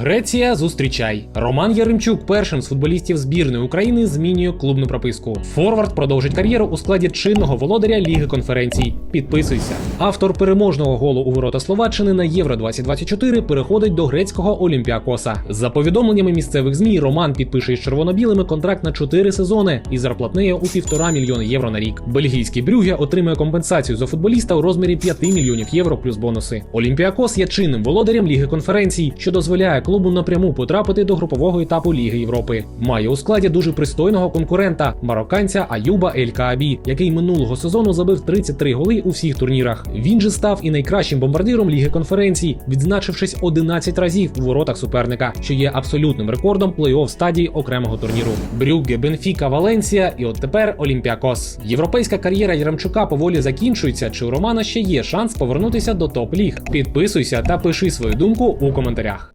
Греція зустрічай. Роман Яремчук першим з футболістів збірної України змінює клубну прописку. Форвард продовжить кар'єру у складі чинного володаря Ліги конференцій. Підписуйся. Автор переможного голу у ворота Словаччини на Євро 2024 переходить до грецького Олімпіакоса. За повідомленнями місцевих змі, Роман підпише із червоно-білими контракт на 4 сезони із зарплатнею у півтора мільйона євро на рік. Бельгійський Брюге отримує компенсацію за футболіста у розмірі 5 мільйонів євро плюс бонуси. Олімпіакос є чинним володарем Ліги конференцій, що дозволяє клубу напряму потрапити до групового етапу Ліги Європи. Має у складі дуже пристойного конкурента марокканця Аюба Ель Каабі, який минулого сезону забив 33 голи у всіх турнірах. Він же став і найкращим бомбардиром Ліги конференцій, відзначившись 11 разів у воротах суперника, що є абсолютним рекордом плей-офф стадії окремого турніру. Брюгге, Бенфіка, Валенсія і от тепер Олімпіакос. Європейська кар'єра Яремчука поволі закінчується. Чи у Романа ще є шанс повернутися до топ-ліг? Підписуйся та пиши свою думку у коментарях.